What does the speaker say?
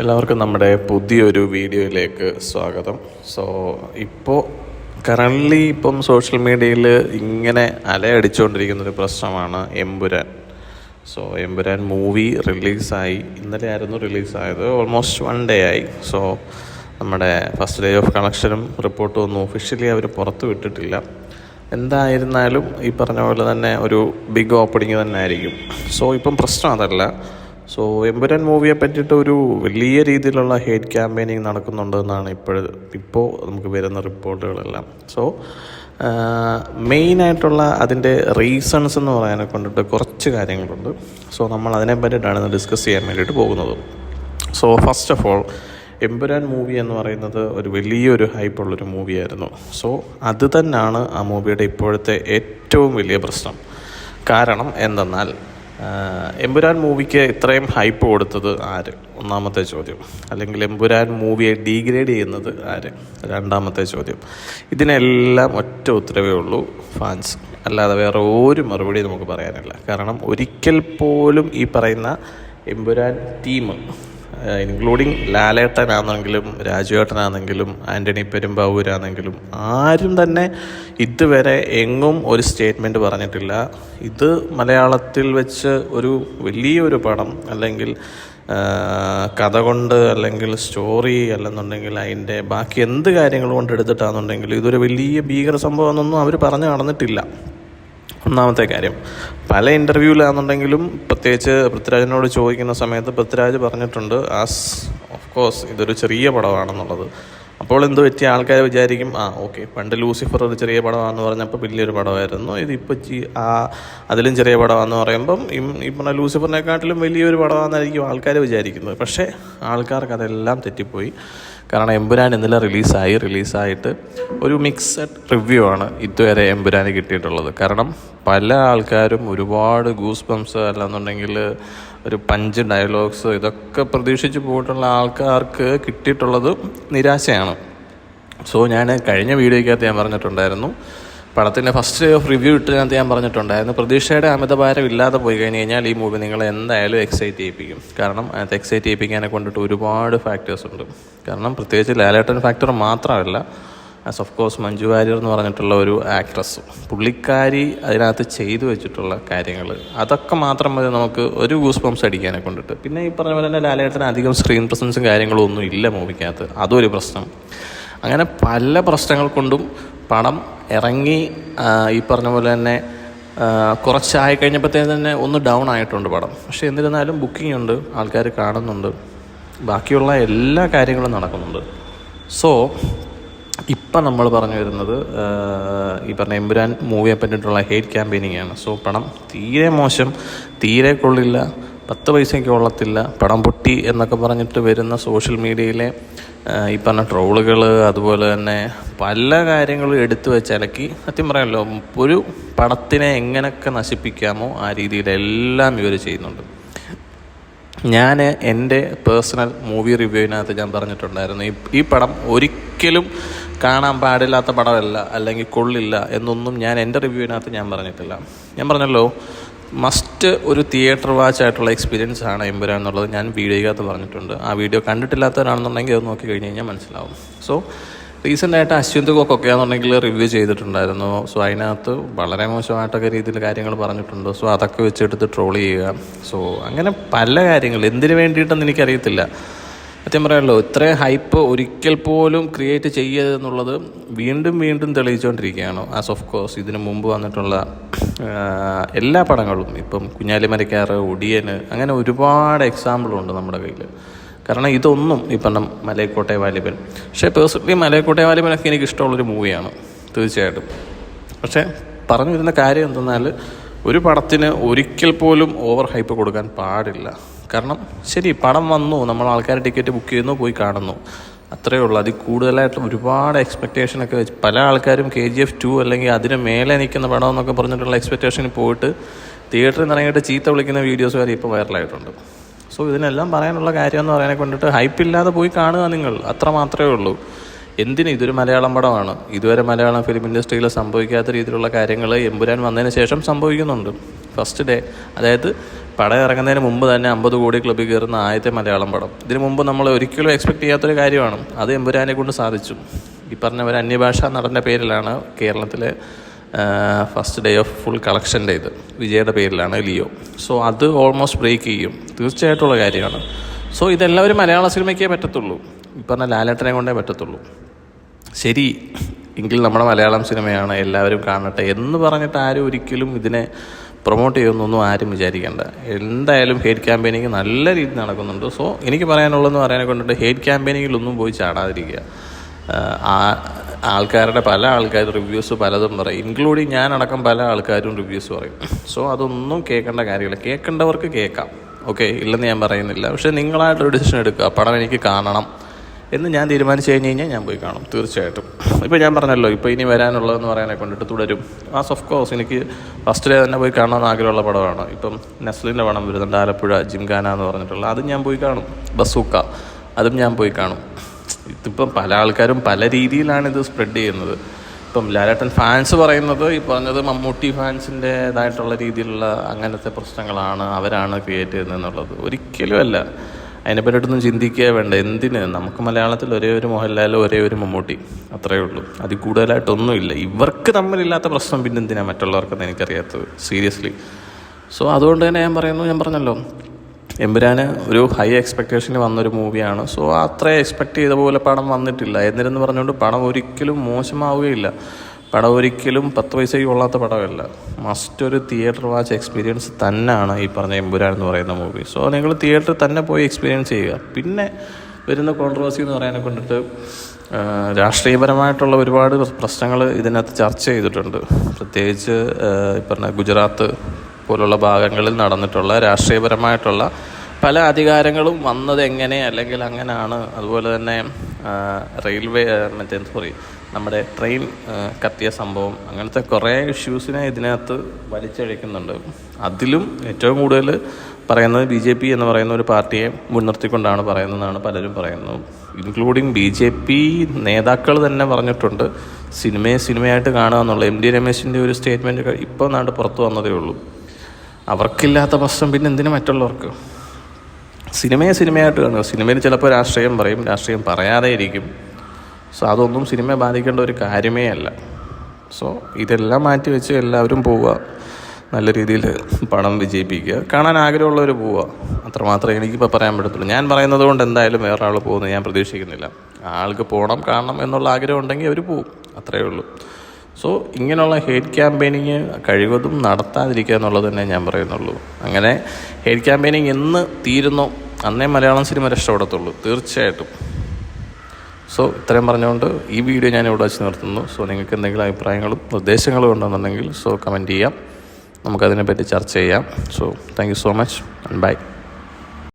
എല്ലാവർക്കും നമ്മുടെ പുതിയൊരു വീഡിയോയിലേക്ക് സ്വാഗതം. സോ ഇപ്പോൾ കറന്റ്ലി ഇപ്പം സോഷ്യൽ മീഡിയയിൽ ഇങ്ങനെ അലയടിച്ചുകൊണ്ടിരിക്കുന്നൊരു പ്രശ്നമാണ് എമ്പുരാൻ. സോ എമ്പുരാൻ മൂവി റിലീസായി ഇന്നലെ ആയിരുന്നു റിലീസായത് ഓൾമോസ്റ്റ് വൺ ഡേ ആയി. സോ നമ്മുടെ ഫസ്റ്റ് ഡേ ഓഫ് കളക്ഷനും റിപ്പോർട്ടും ഒന്നും ഒഫീഷ്യലി അവർ പുറത്ത് വിട്ടിട്ടില്ല. എന്തായിരുന്നാലും ഈ പറഞ്ഞ പോലെ തന്നെ ഒരു ബിഗ് ഓപ്പണിങ് തന്നെ ആയിരിക്കും സോ ഇപ്പം പ്രശ്നം അതല്ല. സോ എമ്പുരാൻ മൂവിയെ പറ്റിയിട്ട് ഒരു വലിയ രീതിയിലുള്ള ഹേറ്റ് ക്യാമ്പയിനിങ് നടക്കുന്നുണ്ടെന്നാണ് ഇപ്പോൾ ഇപ്പോൾ നമുക്ക് വരുന്ന റിപ്പോർട്ടുകളെല്ലാം സോ മെയിനായിട്ടുള്ള അതിന്റെ റീസൺസ് എന്ന് പറയാനെ കൊണ്ടിട്ട് കുറച്ച് കാര്യങ്ങളുണ്ട്. സോ നമ്മൾ അതിനെ പറ്റിയിട്ടാണ് ഡിസ്കസ് ചെയ്യാൻ വേണ്ടിയിട്ട് പോകുന്നത്. So first of all Empuraan movie എന്ന് പറയുന്നത് ഒരു വലിയൊരു ഹൈപ്പുള്ളൊരു മൂവിയായിരുന്നു സോ അത് തന്നെയാണ് ആ മൂവിയുടെ ഇപ്പോഴത്തെ ഏറ്റവും വലിയ പ്രശ്നം. കാരണം എന്തെന്നാൽ എമ്പുരാൻ മൂവിക്ക് ഇത്രയും ഹൈപ്പ് കൊടുത്തത് ആര്? ഒന്നാമത്തെ ചോദ്യം. അല്ലെങ്കിൽ എമ്പുരാൻ മൂവിയെ ഡീഗ്രേഡ് ചെയ്യുന്നത് ആര്? രണ്ടാമത്തെ ചോദ്യം. ഇതിനെല്ലാം ഒറ്റ ഉത്തരവേ ഉള്ളൂ ഫാൻസ് അല്ലാതെ വേറെ ഒരു മറുപടി നമുക്ക് പറയാനില്ല. കാരണം ഒരിക്കൽ പോലും ഈ പറയുന്ന എമ്പുരാൻ ടീം ഇൻക്ലൂഡിങ് ലാലേട്ടനാണെങ്കിലും രാജുവേട്ടനാണെങ്കിലും ആന്റണി പെരുമ്പാവൂരാണെങ്കിലും ആരും തന്നെ ഇതുവരെ എങ്ങും ഒരു സ്റ്റേറ്റ്മെന്റ് പറഞ്ഞിട്ടില്ല. ഇത് മലയാളത്തിൽ വെച്ച് ഒരു വലിയൊരു പടം അല്ലെങ്കിൽ കഥ കൊണ്ട് അല്ലെങ്കിൽ സ്റ്റോറി അല്ലെന്നുണ്ടെങ്കിൽ അതിന്റെ ബാക്കി എന്ത് കാര്യങ്ങൾ കൊണ്ട് എടുത്തിട്ടാണെന്നുണ്ടെങ്കിൽ ഇതൊരു വലിയ ഭീകര സംഭവം എന്നൊന്നും അവർ പറഞ്ഞു നടന്നിട്ടില്ല. ഒന്നാമത്തെ കാര്യം. പല ഇന്റർവ്യൂവിലാണെന്നുണ്ടെങ്കിലും പ്രത്യേകിച്ച് പൃഥ്വിരാജിനോട് ചോദിക്കുന്ന സമയത്ത് പൃഥ്വിരാജ് പറഞ്ഞിട്ടുണ്ട് ആസ് ഓഫ് കോഴ്സ് ഇതൊരു ചെറിയ പടമാണെന്നുള്ളത്. അപ്പോൾ എന്ത് പറ്റിയ ആൾക്കാർ വിചാരിക്കും ആ ഓക്കെ പണ്ട് ലൂസിഫർ ഒരു ചെറിയ പടമാണെന്ന് പറഞ്ഞപ്പോൾ വലിയൊരു പടമായിരുന്നു. ഇതിപ്പോൾ ചി- ആ അതിലും ചെറിയ പടമാണെന്ന് പറയുമ്പം ഈ- പറഞ്ഞ ലൂസിഫറിനെക്കാട്ടിലും വലിയൊരു പടമാണെന്നായിരിക്കും ആൾക്കാർ വിചാരിക്കുന്നത്. പക്ഷേ ആൾക്കാർക്ക് അതെല്ലാം തെറ്റിപ്പോയി. കാരണം എമ്പുരാൻ ഇന്നലെ റിലീസായി. റിലീസായിട്ട് ഒരു മിക്സഡ് റിവ്യൂ ആണ് ഇതുവരെ എമ്പുരാന് കിട്ടിയിട്ടുള്ളത്. കാരണം പല ആൾക്കാരും ഒരുപാട് ഗൂസ് ബംസ് അല്ലാന്നുണ്ടെങ്കിൽ ഒരു പഞ്ച് ഡയലോഗ്സ് ഇതൊക്കെ പ്രതീക്ഷിച്ച് പോയിട്ടുള്ള ആൾക്കാർക്ക് കിട്ടിയിട്ടുള്ളത് നിരാശയാണ്. സോ ഞാൻ കഴിഞ്ഞ വീഡിയോയ്ക്കകത്ത് ഞാൻ പറഞ്ഞിട്ടുണ്ടായിരുന്നു. പടത്തിന്റെ ഫസ്റ്റ് ഓഫ് റിവ്യൂ ഇട്ടതിനകത്ത് ഞാൻ പറഞ്ഞിട്ടുണ്ടായിരുന്നു. പ്രതീക്ഷയുടെ അമിതഭാരം ഇല്ലാതെ പോയി കഴിഞ്ഞ് കഴിഞ്ഞാൽ ഈ മൂവി നിങ്ങളെ എന്തായാലും എക്സൈറ്റ് ചെയ്യിപ്പിക്കും. കാരണം അതിനകത്ത് എക്സൈറ്റ് ചെയ്യിപ്പിക്കാനെ കൊണ്ടിട്ട് ഒരുപാട് ഫാക്ടേഴ്സ് ഉണ്ട്. കാരണം പ്രത്യേകിച്ച് ലാലേട്ടൻ ഫാക്ടർ മാത്രമല്ല. As of course Manju Warrier എന്ന് പറഞ്ഞിട്ടുള്ള ഒരു ആക്ട്രസ് പുള്ളിക്കാരി അതിനകത്ത് ചെയ്തു വെച്ചിട്ടുള്ള കാര്യങ്ങൾ അതൊക്കെ മാത്രം മതി നമുക്ക് ഒരു ഗൂസ് പംസ് അടിക്കാനെ കൊണ്ടിട്ട്. പിന്നെ ഈ പറഞ്ഞ പോലെ തന്നെ ലാലേട്ടന് അധികം സ്ക്രീൻ പ്രസൻസും കാര്യങ്ങളും ഒന്നും ഇല്ല മൂവിക്കകത്ത്. അതും ഒരു പ്രശ്നം. അങ്ങനെ പല പ്രശ്നങ്ങൾ കൊണ്ടും പണം ഇറങ്ങി ഈ പറഞ്ഞ പോലെ തന്നെ കുറച്ചായി കഴിഞ്ഞപ്പോഴത്തേന് തന്നെ ഒന്ന് ഡൗൺ ആയിട്ടുണ്ട് പടം. പക്ഷേ എന്നിരുന്നാലും ബുക്കിംഗ് ഉണ്ട് ആൾക്കാർ കാണുന്നുണ്ട്. ബാക്കിയുള്ള എല്ലാ കാര്യങ്ങളും നടക്കുന്നുണ്ട്. സോ ഇപ്പം നമ്മൾ പറഞ്ഞു വരുന്നത് ഈ പറഞ്ഞ എമ്പുരാൻ മൂവിയെ പറ്റിയിട്ടുള്ള ഹെയ്റ്റ് ക്യാമ്പയിനിങ് ആണ് സോ പണം തീരെ മോശം തീരെ കൊള്ളില്ല പത്ത് പൈസയ്ക്ക് കൊള്ളത്തില്ല പണം പൊട്ടി എന്നൊക്കെ പറഞ്ഞിട്ട് വരുന്ന സോഷ്യൽ മീഡിയയിലെ ഈ പറഞ്ഞ ട്രോളുകൾ അതുപോലെ തന്നെ പല കാര്യങ്ങളും എടുത്തു വെച്ച് അലക്കി. സത്യം പറയാമല്ലോ ഒരു പടത്തിനെ എങ്ങനെയൊക്കെ നശിപ്പിക്കാമോ ആ രീതിയിലെല്ലാം ഇവർ ചെയ്യുന്നുണ്ട്. ഞാൻ എന്റെ പേഴ്സണൽ മൂവി റിവ്യൂവിനകത്ത് ഞാൻ പറഞ്ഞിട്ടുണ്ടായിരുന്നു. ഈ ഈ പടം ഒരിക്കലും കാണാൻ പാടില്ലാത്ത പടമല്ല അല്ലെങ്കിൽ കൊള്ളില്ല എന്നൊന്നും ഞാൻ എന്റെ റിവ്യൂവിനകത്ത് ഞാൻ പറഞ്ഞിട്ടില്ല. ഞാൻ പറഞ്ഞല്ലോ മസ്റ്റ് ഒരു തിയേറ്റർ വാച്ച് ആയിട്ടുള്ള എക്സ്പീരിയൻസ് ആണ് എമ്പുരാൻ എന്നുള്ളത് ഞാൻ വീഡിയോയ്ക്കകത്ത് പറഞ്ഞിട്ടുണ്ട്. ആ വീഡിയോ കണ്ടിട്ടില്ലാത്തവരാണെന്നുണ്ടെങ്കിൽ അത് നോക്കി കഴിഞ്ഞ് കഴിഞ്ഞാൽ മനസ്സിലാവും. സോ റീസെന്റ് ആയിട്ട് അശ്വന്ത് കൊക്കൊക്കെ ആണെന്നുണ്ടെങ്കിൽ റിവ്യൂ ചെയ്തിട്ടുണ്ടായിരുന്നു. സോ അതിനകത്ത് വളരെ മോശമായിട്ടൊക്കെ രീതിയിൽ കാര്യങ്ങൾ പറഞ്ഞിട്ടുണ്ട്. സോ അതൊക്കെ വെച്ചെടുത്ത് ട്രോൾ ചെയ്യുക. സോ അങ്ങനെ പല കാര്യങ്ങൾ. എന്തിനു വേണ്ടിയിട്ടെന്ന് എനിക്കറിയത്തില്ല. സത്യം പറയാമല്ലോ ഇത്രയും ഹൈപ്പ് ഒരിക്കൽ പോലും ക്രിയേറ്റ് ചെയ്യരുതെന്നുള്ളത് വീണ്ടും വീണ്ടും തെളിയിച്ചുകൊണ്ടിരിക്കുകയാണ് ആസ് ഓഫ് കോഴ്സ് ഇതിനു മുമ്പ് വന്നിട്ടുള്ള എല്ലാ പടങ്ങളും ഇപ്പം കുഞ്ഞാലി മരക്കാറ് ഒടിയന് അങ്ങനെ ഒരുപാട് എക്സാമ്പിളുണ്ട് നമ്മുടെ കയ്യിൽ കാരണം ഇതൊന്നും ഈ പറഞ്ഞ മലയക്കോട്ടെ വാലിബൻ. പക്ഷേ പേഴ്സണലി മലയക്കോട്ടെ വാലിബനൊക്കെ എനിക്ക് ഇഷ്ടമുള്ളൊരു മൂവിയാണ് തീർച്ചയായിട്ടും. പക്ഷേ പറഞ്ഞു വരുന്ന കാര്യം എന്തെന്നാൽ ഒരു പടത്തിന് ഒരിക്കൽ പോലും ഓവർ ഹൈപ്പ് കൊടുക്കാൻ പാടില്ല. കാരണം ശരി പടം വന്നു നമ്മൾ ആൾക്കാർ ടിക്കറ്റ് ബുക്ക് ചെയ്യുന്നു പോയി കാണുന്നു. അത്രയേ ഉള്ളൂ. അതിൽ കൂടുതലായിട്ട് ഒരുപാട് എക്സ്പെക്റ്റേഷനൊക്കെ വെച്ച് പല ആൾക്കാരും കെ ജി എഫ് ടു അല്ലെങ്കിൽ അതിന് മേലെ നിൽക്കുന്ന പടം എന്നൊക്കെ പറഞ്ഞിട്ടുള്ള എക്സ്പെക്റ്റേഷനിൽ പോയിട്ട് തിയേറ്ററിൽ നിന്ന് ഇറങ്ങിയിട്ട് ചീത്ത വിളിക്കുന്ന വീഡിയോസ് വരെ ഇപ്പോൾ വൈറലായിട്ടുണ്ട് സോ ഇതിനെല്ലാം പറയാനുള്ള കാര്യം എന്ന് പറയാനെ കൊണ്ടിട്ട് ഹൈപ്പില്ലാതെ പോയി കാണുക നിങ്ങൾ അത്ര മാത്രമേ ഉള്ളൂ. എന്തിന് ഇതൊരു മലയാളം പടമാണ്? ഇതുവരെ മലയാളം ഫിലിം ഇൻഡസ്ട്രിയിൽ സംഭവിക്കാത്ത രീതിയിലുള്ള കാര്യങ്ങൾ എമ്പുരാൻ വന്നതിന് ശേഷം സംഭവിക്കുന്നുണ്ട്. ഫസ്റ്റ് ഡേ അതായത് പടം ഇറങ്ങുന്നതിന് മുമ്പ് തന്നെ അമ്പത് കോടി ക്ലബ്ബിൽ കയറുന്ന ആദ്യത്തെ മലയാളം പടം. ഇതിനു മുമ്പ് നമ്മൾ ഒരിക്കലും എക്സ്പെക്ട് ചെയ്യാത്തൊരു കാര്യമാണ്. അത് എമ്പുരാനെ കൊണ്ട് സാധിച്ചു. ഈ പറഞ്ഞ ഒരു അന്യഭാഷാ നടന്റെ പേരിലാണ് കേരളത്തിലെ ഫസ്റ്റ് ഡേ ഓഫ് ഫുൾ കളക്ഷന്റെ ഇത്. വിജയുടെ പേരിലാണ് ലിയോ. സോ അത് ഓൾമോസ്റ്റ് ബ്രേക്ക് ചെയ്യും. തീർച്ചയായിട്ടുള്ള കാര്യമാണ്. സോ ഇതെല്ലാവരും മലയാള സിനിമയ്ക്കേ പറ്റത്തുള്ളൂ. ഈ പറഞ്ഞ ലാലേട്ടനെ കൊണ്ടേ പറ്റത്തുള്ളൂ. ശരി എങ്കിൽ നമ്മുടെ മലയാളം സിനിമയാണ് എല്ലാവരും കാണട്ടെ എന്ന് പറഞ്ഞിട്ട് ആരും ഒരിക്കലും ഇതിനെ പ്രൊമോട്ട് ചെയ്യുന്നൊന്നും ആരും വിചാരിക്കേണ്ട. എന്തായാലും ഹേറ്റ് ക്യാമ്പയിനിങ് നല്ല രീതിയിൽ നടക്കുന്നുണ്ട്. സോ എനിക്ക് പറയാനുള്ളതെന്ന് പറയാനെ കൊണ്ടിട്ട് ഹേറ്റ് ക്യാമ്പയിനിങ്ങിലൊന്നും പോയി ചാടാതിരിക്കുക. ആൾക്കാരുടെ പല ആൾക്കാർ റിവ്യൂസ് പലതും പറയും. ഇൻക്ലൂഡിങ് ഞാനടക്കം പല ആൾക്കാരും റിവ്യൂസ് പറയും. സോ അതൊന്നും കേൾക്കേണ്ട കാര്യമില്ല. കേൾക്കേണ്ടവർക്ക് കേൾക്കാം. ഓക്കെ ഇല്ലെന്ന് ഞാൻ പറയുന്നില്ല. പക്ഷേ നിങ്ങളായിട്ടൊരു ഡിസിഷൻ എടുക്കുക. പടം എനിക്ക് കാണണം എന്ന് ഞാൻ തീരുമാനിച്ചു കഴിഞ്ഞ് കഴിഞ്ഞാൽ ഞാൻ പോയി കാണും. തീർച്ചയായിട്ടും. ഇപ്പോൾ ഞാൻ പറഞ്ഞല്ലോ ഇപ്പോൾ ഇനി വരാനുള്ളതെന്ന് പറയാനെ കൊണ്ടിട്ട് തുടരും. ആസ് ഓഫ് കോഴ്സ് എനിക്ക് ഫസ്റ്റ് ഡേ തന്നെ പോയി കാണണമെന്ന് ആഗ്രഹമുള്ള പടമാണ്. ഇപ്പം നെസ്ലിന്റെ പടം വരുന്നുണ്ട്. ആലപ്പുഴ ജിംഖാന എന്ന് പറഞ്ഞിട്ടുള്ള. അതും ഞാൻ പോയി കാണും. ബസൂക്ക. അതും ഞാൻ പോയി കാണും. ഇതിപ്പം പല ആൾക്കാരും പല രീതിയിലാണ് ഇത് സ്പ്രെഡ് ചെയ്യുന്നത്. ഇപ്പം ലാലേട്ടൻ ഫാൻസ് പറയുന്നത് ഈ പറഞ്ഞത് മമ്മൂട്ടി ഫാൻസിന്റെതായിട്ടുള്ള രീതിയിലുള്ള അങ്ങനത്തെ പ്രശ്നങ്ങളാണ് അവരാണ് ക്രിയേറ്റ് ചെയ്യുന്നതെന്നുള്ളത്. ഒരിക്കലും അല്ല. അതിനെപ്പറ്റിയിട്ടൊന്നും ചിന്തിക്കുക വേണ്ട. എന്തിന്? നമുക്ക് മലയാളത്തിൽ ഒരേ ഒരു മോഹൻലാൽ ഒരേ ഒരു മമ്മൂട്ടി. അത്രയേ ഉള്ളൂ. അതിൽ കൂടുതലായിട്ടൊന്നുമില്ല. ഇവർക്ക് തമ്മിലില്ലാത്ത പ്രശ്നം പിന്നെന്തിനാണ് മറ്റുള്ളവർക്കെന്ന് എനിക്കറിയാത്തത്. സീരിയസ്ലി സോ അതുകൊണ്ട് തന്നെ ഞാൻ പറയുന്നു ഞാൻ പറഞ്ഞല്ലോ. എമ്പുരാന് ഒരു ഹൈ എക്സ്പെക്റ്റേഷന് വന്നൊരു മൂവിയാണ് സോ അത്ര എക്സ്പെക്ട് ചെയ്ത പോലെ പടം വന്നിട്ടില്ല. എന്നിരുന്ന് പറഞ്ഞുകൊണ്ട് പടം ഒരിക്കലും മോശമാവുകയില്ല. പടം ഒരിക്കലും പത്ത് പൈസയ്ക്ക് കൊള്ളാത്ത പടമല്ല. മസ്റ്റ് ഒരു തിയേറ്റർ വാച്ച് എക്സ്പീരിയൻസ് തന്നെയാണ് ഈ പറഞ്ഞ എമ്പുരാൻ എന്ന് പറയുന്ന മൂവി സോ നിങ്ങൾ തിയേറ്ററിൽ തന്നെ പോയി എക്സ്പീരിയൻസ് ചെയ്യുക. പിന്നെ വരുന്ന കോൺട്രവേഴ്സി എന്ന് പറയാനെ കൊണ്ടിട്ട് രാഷ്ട്രീയപരമായിട്ടുള്ള ഒരുപാട് പ്രശ്നങ്ങൾ ഇതിനകത്ത് ചർച്ച ചെയ്തിട്ടുണ്ട്. പ്രത്യേകിച്ച് ഈ പറഞ്ഞ ഗുജറാത്ത് പോലുള്ള ഭാഗങ്ങളിൽ നടന്നിട്ടുള്ള രാഷ്ട്രീയപരമായിട്ടുള്ള പല അധികാരങ്ങളും വന്നത് എങ്ങനെ അല്ലെങ്കിൽ അങ്ങനെയാണ്. അതുപോലെ തന്നെ റെയിൽവേ മറ്റേ സോറി നമ്മുടെ ട്രെയിൻ കത്തിയ സംഭവം അങ്ങനത്തെ കുറേ ഇഷ്യൂസിനെ ഇതിനകത്ത് വലിച്ചഴിക്കുന്നുണ്ട്. അതിലും ഏറ്റവും കൂടുതൽ പറയുന്നത് ബി ജെ പി എന്ന് പറയുന്ന ഒരു പാർട്ടിയെ മുൻനിർത്തിക്കൊണ്ടാണ് പറയുന്നതെന്നാണ് പലരും പറയുന്നത്. ഇൻക്ലൂഡിങ് ബി ജെ പി നേതാക്കൾ തന്നെ പറഞ്ഞിട്ടുണ്ട് സിനിമയെ സിനിമയായിട്ട് കാണുക എന്നുള്ള. എം ഡി രമേശിന്റെ ഒരു സ്റ്റേറ്റ്മെന്റ് ഇപ്പോൾ നാട് പുറത്തു വന്നതേ ഉള്ളൂ. അവർക്കില്ലാത്ത പ്രശ്നം പിന്നെ എന്തിനു മറ്റുള്ളവർക്ക്? സിനിമയെ സിനിമയായിട്ട് കാണുക. സിനിമയിൽ ചിലപ്പോൾ രാഷ്ട്രീയം പറയും. രാഷ്ട്രീയം പറയാതെ ഇരിക്കും. സോ അതൊന്നും സിനിമയെ ബാധിക്കേണ്ട ഒരു കാര്യമേ അല്ല. സോ ഇതെല്ലാം മാറ്റി വെച്ച് എല്ലാവരും പോവുക. നല്ല രീതിയിൽ പണം വിജയിപ്പിക്കുക. കാണാൻ ആഗ്രഹമുള്ളവർ പോവുക. അത്രമാത്രമേ എനിക്കിപ്പോൾ പറയാൻ പറ്റത്തുള്ളൂ. ഞാൻ പറയുന്നത് കൊണ്ട് എന്തായാലും വേറെ ആൾ പോകുന്നത് ഞാൻ പ്രതീക്ഷിക്കുന്നില്ല. ആൾക്ക് പോകണം കാണണം എന്നുള്ള ആഗ്രഹം ഉണ്ടെങ്കിൽ അവർ പോവും. അത്രയേ ഉള്ളൂ. സോ ഇങ്ങനെയുള്ള ഹേറ്റ് ക്യാമ്പയിനിങ് കഴിവതും നടത്താതിരിക്കുക എന്നുള്ളത് തന്നെ ഞാൻ പറയുന്നുള്ളൂ. അങ്ങനെ ഹേറ്റ് ക്യാമ്പയിനിങ് എന്ന് തീരുന്നോ അന്നേ മലയാളം സിനിമ രക്ഷപ്പെടത്തുള്ളൂ തീർച്ചയായിട്ടും. സോ ഇത്രയും പറഞ്ഞുകൊണ്ട് ഈ വീഡിയോ ഞാൻ ഇവിടെ വെച്ച് നിർത്തുന്നു. സോ നിങ്ങൾക്ക് എന്തെങ്കിലും അഭിപ്രായങ്ങളും നിർദ്ദേശങ്ങളും ഉണ്ടെന്നുണ്ടെങ്കിൽ സോ കമന്റ് ചെയ്യാം. നമുക്കതിനെപ്പറ്റി ചർച്ച ചെയ്യാം. So thank you so much and bye